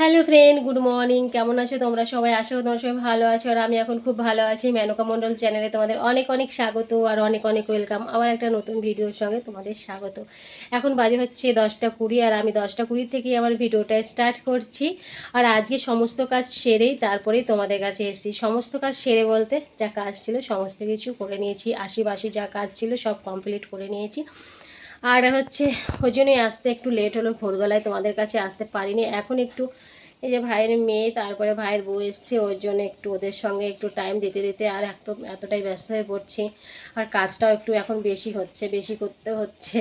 Hello friend, good morning. কেমন আছো তোমরা সবাই? করি তোমরা সবাই ভালো আছো। আর আমি এখন খুব ভালো আছি। মেনকা মণ্ডল চ্যানেলে তোমাদের অনেক অনেক স্বাগত আর অনেক অনেক ওয়েলকাম। আবার একটা নতুন ভিডিওর সঙ্গে তোমাদের স্বাগত। এখন বাজে হচ্ছে দশটা কুড়ি, আর আমি দশটা কুড়ি থেকেই আমার ভিডিওটা স্টার্ট করছি। আর আজকে সমস্ত কাজ সেরেই তারপরেই তোমাদের কাছে এসেছি। সমস্ত কাজ সেরে বলতে যা কাজ ছিল সমস্ত কিছু করে নিয়েছি। আশি বাসি যা কাজ ছিল সব কমপ্লিট করে নিয়েছি। আর হচ্ছে, ওই জন্যই আসতে একটু লেট হলো, ভোরবেলায় তোমাদের কাছে আসতে পারিনি। এখন একটু এই যে ভাইয়ের মেয়ে, তারপরে ভাইয়ের বউ এসছে, ওর জন্য একটু ওদের সঙ্গে একটু টাইম দিতে দিতে আর এত এতটাই ব্যস্ত হয়ে পড়ছি। আর কাজটাও একটু এখন বেশি হচ্ছে, বেশি করতে হচ্ছে।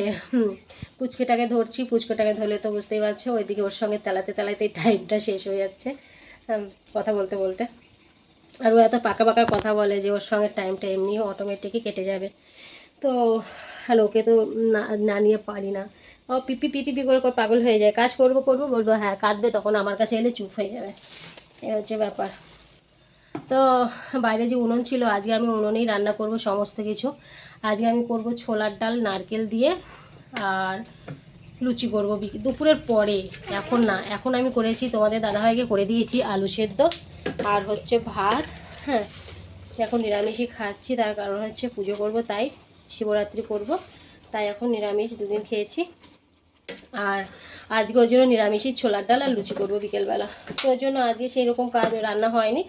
পুচকেটাকে ধরছি, পুচকেটাকে ধরলে তো বুঝতেই পারছ, ওইদিকে ওর সঙ্গে তেলাতে তেলাতেই টাইমটা শেষ হয়ে যাচ্ছে কথা বলতে বলতে। আর ও এত পাকা পাকা কথা বলে যে ওর সঙ্গে টাইমটা এমনি অটোমেটিকই কেটে যাবে। তো আর ওকে তো না নিয়ে পারি না। ও পিপি পিপি করে পাগল হয়ে যায়। কাজ করব করব, বলব হ্যাঁ কাঁদবে তখন আমার কাছে এলে চুপ হয়ে যাবে। এ হচ্ছে ব্যাপার। তো বাইরে যে উনুন ছিল, আজকে আমি উনুনেই রান্না করব সমস্ত কিছু। আজকে আমি করব ছোলার ডাল, নারকেল দিয়ে, আর লুচি করব। দুপুরের পরে, এখন না, এখন আমি করেছি, তোমাদের দাদাভাইকে করে দিয়েছি আলু সেদ্ধ আর হচ্ছে ভাত হ্যাঁ। এখন নিরামিষই খাচ্ছি, তার কারণ হচ্ছে পুজো করব তাই। শিবরাত্রি করব। তাই এখন নিরামিষ দুদিন খেয়েছি। আর আজকে ওই জন্য নিরামিষই ছোলার ডাল আর লুচি করব বিকেলবেলা। তো ওই জন্য আজকে সেই রকম কাজ রান্না হয়নি।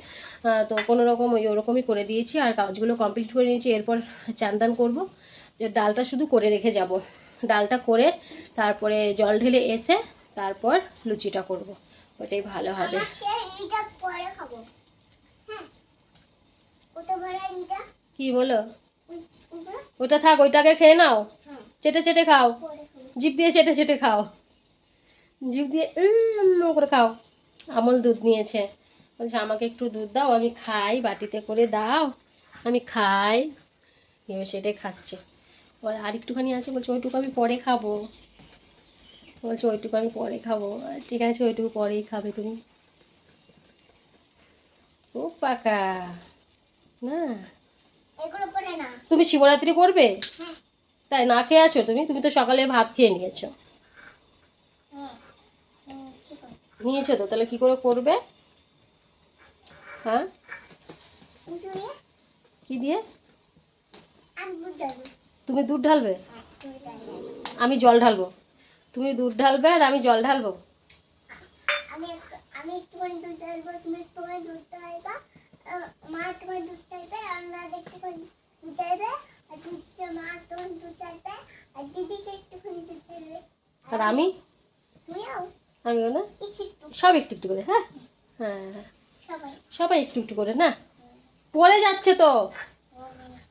তো কোনো রকম ওই ওরকমই করে দিয়েছি আর কাজগুলো কমপ্লিট করে নিয়েছি। এরপর চান্দান করব। যে ডালটা শুধু করে রেখে যাব। ডালটা করে তারপরে জল ঢেলে এসে তারপর লুচিটা করব। ওটাই ভালো হবে। কি বলো? ওটা থাক ওইটাকে খেয়ে নাও। হ্যাঁ। চেটে চেটে খাও। জিভ দিয়ে চেটে চেটে খাও। জিভ দিয়ে করে খাও। আমল দুধ নিয়েছে। বলছে আমাকে একটু দুধ দাও আমি খাই বাটিতে করে দাও। আমি খাই। এবার সেটাই খাচ্ছে। আর একটুখানি আছে বলছে ওইটুকু আমি পরে খাব। বলছে ওইটুকু আমি পরে খাব। ঠিক আছে ওইটুকু পরেই খাবে তুমি। ও পাকা। না। তুমি শিবরাত্রি করবে? হ্যাঁ তাই না খেয়ে আছো? তুমি তুমি তো সকালে ভাত খেয়ে নিয়েছো। হ্যাঁ আছে নিয়েছো তো তাহলে কি করে করবে? হ্যাঁ? কি দিয়ে? তুমি দুধ ঢালবে? হ্যাঁ আমি জল ঢালবো। তুমি দুধ ঢালবে আর আমি জল ঢালবো? আমি একটু- আমি একটুখানি দুধ ঢালবো তুমি একটুখানি দুধ ঢালবা। মা একটুখানি দুধ আমরা দুধ আর দিদি মা একটুখানি দুধ আর দিদিকে দুধ আর আমি? তুমিও আমি না? সব একটু একটু করে হ্যাঁ? হ্যাঁ হ্যাঁ। সবাই একটু একটু করে, না? পড়ে যাচ্ছে তো।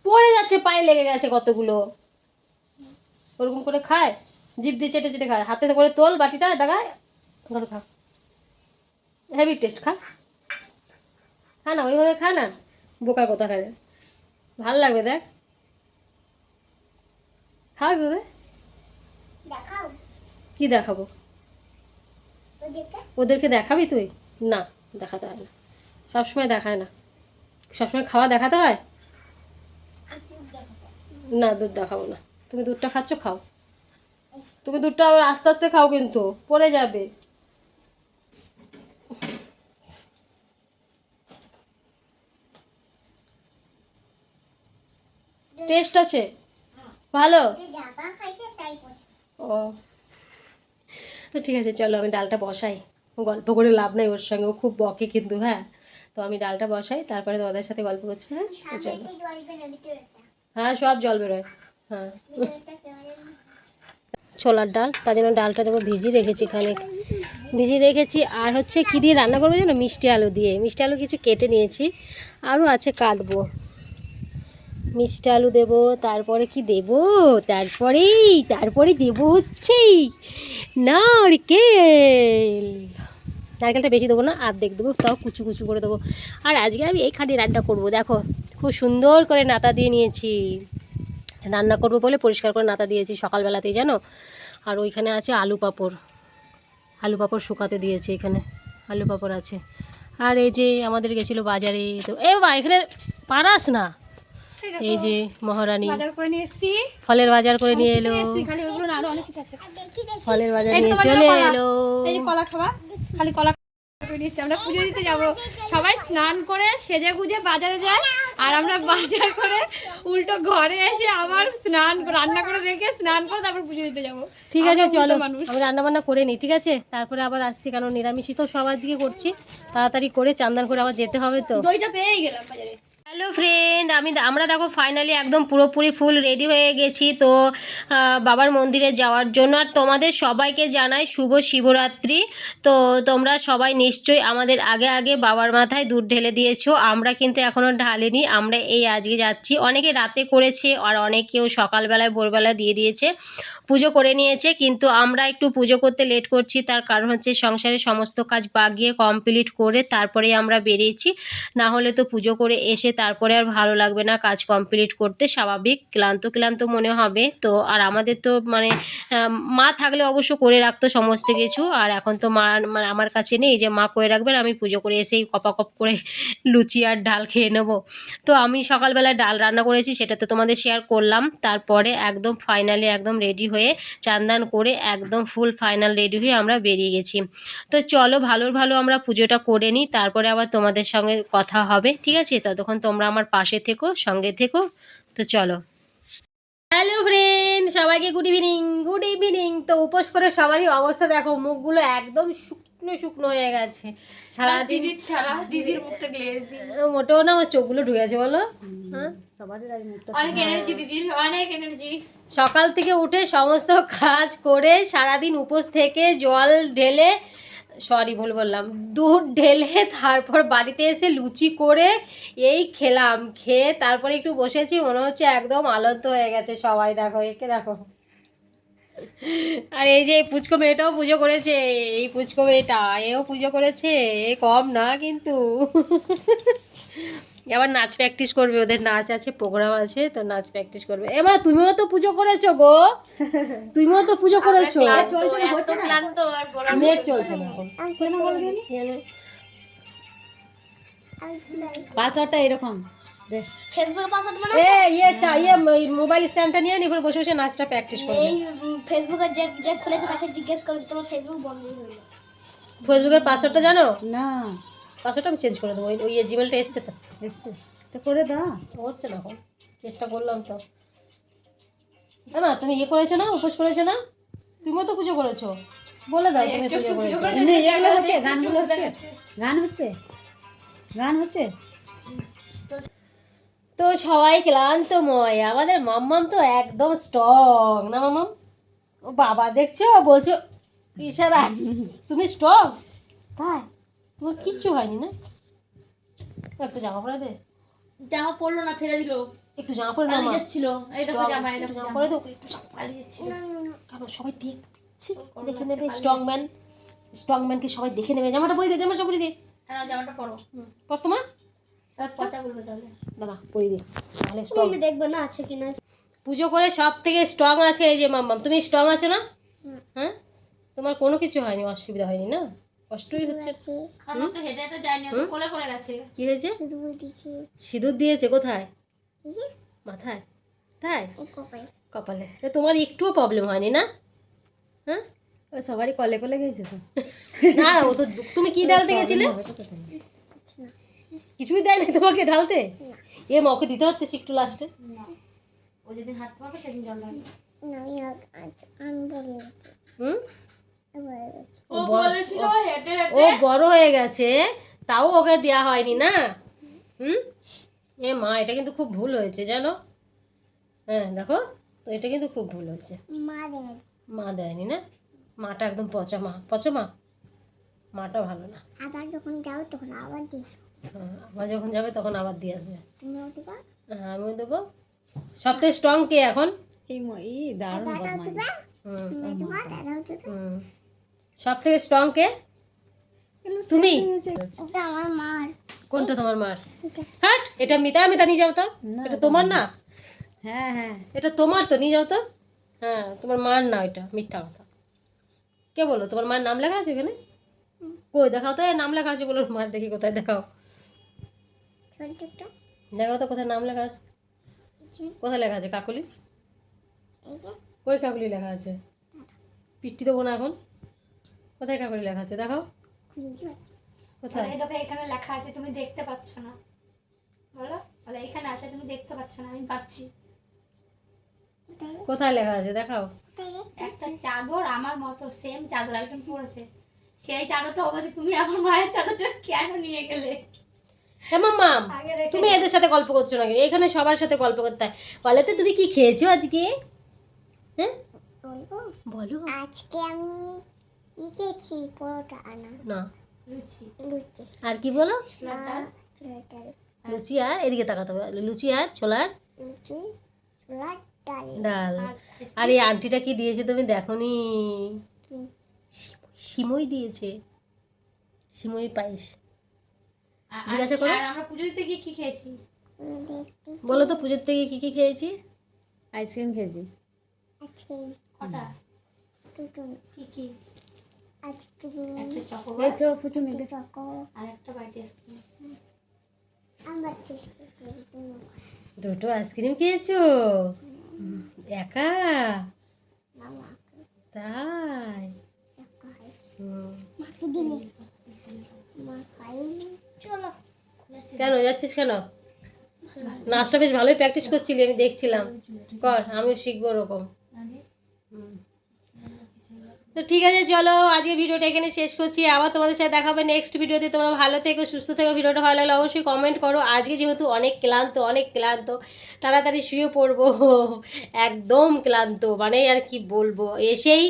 পড়ে যাচ্ছে, পায়ে লেগে গেছে কতগুলো। ওরকম করে খায়, জিভ দিয়ে চেটে চেটে খায়। হাতে করে তোল বাটিটা দেখায় ধরো খা। হেভি টেস্ট খা। খা না ওইভাবে খা না বোকা কথা খায় ভালো লাগবে দেখ। খা ওইভাবে দেখাও। কি দেখাবো? ওদেরকে দেখাবি তুই? না দেখাতে হয় না। সবসময় দেখায় না। সবসময় খাওয়া দেখাতে হয়? না দুধ দেখাবো না। তুমি দুধটা খাচ্ছ খাও। তুমি দুধটা আস্তে আস্তে খাও কিন্তু পড়ে যাবে। টেস্ট আছে? ভালো? ও। তো ঠিক আছে চলো আমি ডালটা বসাই। গল্প করে লাভ নাই ওর সঙ্গে ও খুব বকে কিন্তু হ্যাঁ? তো আমি ডালটা বসাই তারপরে তোমাদের সাথে গল্প করছি হ্যাঁ? চলো। হ্যাঁ সব জল বেরোয় হ্যাঁ। ছোলার ডাল তার জন্য ডালটা দেখো ভিজিয়ে রেখেছি খানিক। ভিজিয়ে রেখেছি আর হচ্ছে কী দিয়ে রান্না করব জানো? মিষ্টি আলু দিয়ে। মিষ্টি আলু কিছু কেটে নিয়েছি আরও আছে কাটবো। মিষ্টি আলু দেব, তারপরে কি দেব? তারপরেই তারপরে দেব হচ্ছে নারকেল। নারকেলটা বেশি দেবো না, আর্ধেক দেবো, তাও কুচু কুচু করে দেবো। আর আজকে আমি এইখানে রান্না করব, দেখো, খুব সুন্দর করে নাতা দিয়ে নিয়েছি। রান্না করব বলে পরিষ্কার করে নাতা দিয়েছি সকালবেলাতেই, জানো? আর ওইখানে আছে আলু পাঁপড়। আলু পাঁপড় শুকাতে দিয়েছি এখানে, আলু পাঁপড় আছে। আর এই যে আমাদের গেছিল বাজারে, তো এ বাবা, এখানে পারাস না? এই যে মহারানী। ফলের বাজার করে নিয়ে এলো। এসেছি খালি ওগুলো না আরও অনেক কিছু আছে। দেখি দেখি। ফলের বাজার নিয়ে চলে এলো। কলা। খাবা। খালি কলা আমরা পুজো দিতে যাব। সবাই স্নান করে সেজে গুজে বাজারে যায়। আর আমরা বাজার করে উল্টো ঘরে এসে আবার স্নান রান্না করে রেখে স্নান করে তারপর পুজো দিতে যাব। ঠিক আছে চলো। মানুষ। আমি রান্না বান্না করে নিই ঠিক আছে? তারপরে আবার আসছি কারণ নিরামিষই তো সব আজকে করছি। তাড়াতাড়ি করে চান্দান করে আবার যেতে হবে তো। দইটা পেয়েই গেলাম বাজারে। হ্যালো ফ্রেন্ড আমি আমরা দেখো ফাইনালি একদম পুরোপুরি ফুল রেডি হয়ে গেছি। তো বাবার মন্দিরে যাওয়ার জন্য। আর তোমাদের সবাইকে জানাই শুভ শিবরাত্রি। তো, তোমরা সবাই নিশ্চয়ই আমাদের আগে আগে বাবার মাথায় দুধ ঢেলে দিয়েছ। আমরা কিন্তু এখনও ঢালিনি। আমরা এই আজকে যাচ্ছি। অনেকে রাতে করেছে, আর অনেকেও সকালবেলায়, ভোরবেলায় দিয়ে দিয়েছে। পুজো করে নিয়েছে, কিন্তু আমরা একটু পুজো করতে লেট করছি। তার কারণ হচ্ছে সংসারের সমস্ত কাজ বাগিয়ে কমপ্লিট করে তারপরে আমরা বেরিয়েছি। না হলে তো পুজো করে এসে তারপরে আর ভালো লাগবে না কাজ কমপ্লিট করতে। স্বাভাবিক, ক্লান্ত ক্লান্ত মনে হবে। তো আর আমাদের তো মানে মা থাকলে অবশ্য করে রাখতো সমস্ত কিছু। আর এখন তো মা মানে আমার কাছে নেই যে মা করে রাখবেন, আমি পুজো করে এসেই কপাকপ করে লুচি আর ডাল খেয়ে নেব। তো আমি সকালবেলায় ডাল রান্না করেছি, সেটা তো তোমাদের শেয়ার করলাম। তারপরে একদম ফাইনালি একদম রেডি হয়ে চান্দান করে একদম ফুল ফাইনাল রেডি হয়ে আমরা বেরিয়ে গেছি। তো চলো ভালোর ভালো আমরা পুজোটা করে নিই, তারপরে আবার তোমাদের সঙ্গে কথা হবে, ঠিক আছে? ততক্ষণ তোমরা আমার পাশে থেকো, সঙ্গে থেকো। তো চলো। হ্যালো ফ্রেন্ড সবাইকে গুড ইভিনিং গুড ইভিনিং তো উপোস করে সবারই অবস্থা দেখো, মুখগুলো একদম শুকনো শুকনো হয়ে গেছে। সারাদিন দিদির ছাড়া দিদির মুখটা গ্লেজ দিই। মোটেও না আমার চোখগুলো ঢুকেছে বলো। হ্যাঁ? অনেক এনার্জি দিদির অনেক এনার্জি সকাল থেকে উঠে সমস্ত কাজ করে সারাদিন উপোস থেকে জল ঢেলে সরি ভুল বললাম দুধ ঢেলে তারপর বাড়িতে এসে লুচি করে এই খেলাম। খেয়ে তারপরে একটু বসেছি মনে হচ্ছে একদম আলন্ত হয়ে গেছে সবাই দেখো একে দেখো। আর এই যে এই পুচকো মেয়েটাও পুজো করেছে এই পুচকো মেয়েটা এও পুজো করেছে এ কম না কিন্তু। আবার নাচ প্র্যাকটিস করবে ওদের নাচ আছে প্রোগ্রাম আছে তো নাচ প্র্যাকটিস করবে। এবার তুমিও তো পুজো করেছ গো। তুমিও তো পুজো করেছ। নেট চলছে না। পাসওয়ার্ডটা এরকম। ফেসবুকে পাসওয়ার্ড মানে এ ইয়ে চা ইয়ে মোবাইল স্ট্যান্ডটা নিয়ে এবার বসে বসে নাচটা প্র্যাকটিস করবে। এই ফেসবুকে যে যে খুলেছে তাকে জিজ্ঞেস করে তোমার ফেসবুক বন্ধ হয়ে গেল। ফেসবুকের পাসওয়ার্ডটা জানো? না। পাসওয়ার্ডটা আমি চেঞ্জ করে দেবো ওই ওই জিমেলটা এসছে তো। এসছে। তো করে দাও হচ্ছে না এখন চেষ্টা করলাম তো। না তুমি ইয়ে করেছ না? উপোস করেছ না? তুমিও তো পুজো করেছ। বলে দাও তুমি পুজো করেছ। গানগুলো হচ্ছে। গান হচ্ছে? গান হচ্ছে? তো সবাই ক্লান্তময় আমাদের মাম্মাম তো একদম স্ট্রং না মাম্মাম? ও বাবা দেখছ? বলছো ইশারা তুমি স্ট্রং তাই তোমার কিচ্ছু হয়নি না? একটু জামা পরে দে। জামা পড়ল না ফেলে দিল। একটু জামা পরে পালিয়ে যাচ্ছিল। এই দেখো জামা এই দেখো জামা পরে দাও একটু জামা পালিয়ে যাচ্ছিল। সবাই দেখছে দেখে নেবে স্ট্রং ম্যান স্ট্রং ম্যানকে সবাই দেখে নেবে। জামাটা পরে দে জামাটা পরে দে। হ্যাঁ জামাটা পরো। পর তোমার? পুজো করে সব থেকে স্ট্রং আছে এই যে মাম্মাম তুমি স্ট্রং আছো না? হ্যাঁ? তোমার কোনো কিছু হয়নি অসুবিধা হয়নি না? কষ্টই হচ্ছে। কি হয়েছে? সিঁদুর দিয়েছে কোথায়? মাথায়? তাই? কপালে। তা তোমার একটুও প্রবলেম হয়নি না? হ্যাঁ? সবারই কলে কলে গেছে তো। না ও তো তুমি কি ডালতে গেছিলে? কিছুই দেয় না তোমাকে ঢালতে? এ মা ওকে দিতে হচ্ছে একটু লাস্টে ও যেদিন হাত পাবে সেদিন জল হুম? ও বড় হয়ে গেছে তাও ওকে দেওয়া হয়নি না? হুম? এ মা এটা কিন্তু খুব ভুল হয়েছে জানো? হ্যাঁ দেখো তো এটা কিন্তু খুব ভুল হয়েছে। মা দেয়নি না? মাটা একদম পচা মা। পচা মা? মাটা ভালো না। আবার যখন যাও তখন আবার দিস। আবার যখন যাবে তখন আবার দিয়ে আসবে। তুমিও দিবা? হ্যাঁ আমিও দেবো। সবথেকে স্ট্রং কে এখন? সব থেকে স্ট্রং কে? তুমি? আমার কোনটা তোমার মার? হাট এটা মিতা মিতা নিয়ে যাও তো। এটা তোমার না হ্যাঁ হ্যাঁ। এটা তোমার তো নিয়ে যাও তো। হ্যাঁ তোমার মার না এটা মিথ্যা কথা। কে বলো তোমার মায়ের নাম লেখা আছে এখানে কই দেখাও তো নাম লেখা আছে বলো মার দেখি কোথায় দেখাও। দেখাও তো কোথায় নাম লেখা আছে। কোথায় লেখা আছে? কাকুলি? কই কাকুলি লেখা আছে? পিঠটি দেবো না এখন? কোথায় কাকুলি লেখা আছে? খুলে কোথায়? দেখো এখানে লেখা আছে তুমি দেখতে পাচ্ছ না। বলো? বলে এখানে আছে তুমি দেখতে পাচ্ছ না আমি পাচ্ছি। কোথায় লেখা আছে? দেখাও। একটা চাদর আমার মতো সেম চাদর একজন পরেছে। সেই চাদরটা বলছে তুমি আমার মায়ের চাদরটা কেন নিয়ে গেলে? হ্যাঁ মাম তুমি এদের সাথে গল্প করছ নাকি? এখানে সবার সাথে গল্প করতে হয়। বলে তো তুমি কি খেয়েছো আজকে? হ্যাঁ? বলো। আজকে আমি লিখেছি পরোটা আনা। না। লুচি। লুচি। আর কি বলো? লুচি আর এদিকে তাকাতে হবে। লুচি আর ছোলার? লুচি ছোলার ডাল। আর এই আন্টিটা কি দিয়েছে তুমি দেখোনি? সিমই দিয়েছে। সিমই পায়েস। জিজ্ঞাসা করো। আমরা পুজো দিতে গিয়ে কি খেয়েছি? বলো তো পুজোর থেকে কি কি খেয়েছি? আইসক্রিম খেয়েছি। কটা? দুটো। কি কি? আইসক্রিম। একটা এই চকো আর একটা বাইট আইসক্রিম আমার দুটো আইসক্রিম খেয়েছো একা? তাই? মা খাইনি। চলো। কেন, যাচ্ছিস কেন? নাচটা বেশ ভালোই প্র্যাকটিস করছিলি, আমি দেখছিলাম। কর, আমিও শিখব ওরকম। তো ঠিক আছে চলো আজকে ভিডিওটা এখানে শেষ করছি। আবার তোমাদের সাথে দেখা হবে নেক্সট ভিডিওতে। তোমরা ভালো থেকো সুস্থ থেকো। ভিডিওটা ভালো লাগলে অবশ্যই কমেন্ট করো। আজকে যেহেতু অনেক ক্লান্ত অনেক ক্লান্ত তাড়াতাড়ি শুয়ে পড়ব। একদম ক্লান্ত মানে আর কি বলব? এসেই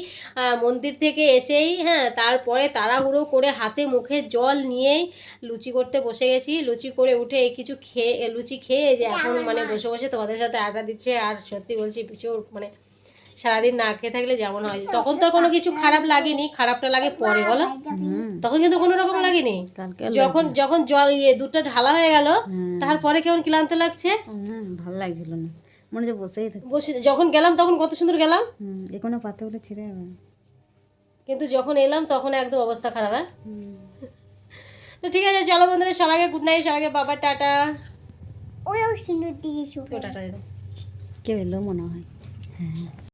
মন্দির থেকে এসেই হ্যাঁ তারপরে তাড়াহুড়ো করে হাতে মুখে জল নিয়েই লুচি করতে বসে গেছি। লুচি করে উঠে কিছু খেয়ে লুচি খেয়ে যে এখন মানে বসে বসে তোমাদের সাথে আড্ডা দিচ্ছে। আর সত্যি বলছি প্রচুর মানে সারাদিন না খেয়ে থাকলে যেমন হয়। তখন তো কোনো কিছু খারাপ লাগেনি খারাপটা লাগে পরে বলো। তখন কিন্তু কোনো রকম লাগেনি। যখন যখন জল ইয়ে দুধটা ঢালা হয়ে গেল তারপরে কেমন ক্লান্ত লাগছে? ভালো লাগছিল না। মনে হচ্ছে বসেই থাকি বসে যখন গেলাম তখন কত সুন্দর গেলাম। হুম এ কোনো পাতাগুলো ছিঁড়ে যাবে কিন্তু যখন এলাম তখন একদম অবস্থা খারাপ হ্যাঁ? তো ঠিক আছে চলো বন্ধুরা সবাইকে গুড নাইট সবাইকে বাবা টাটা। ওইও সিঁদুর দিয়ে শুকে টাটা কেউ এলো মনে হয়। হ্যাঁ।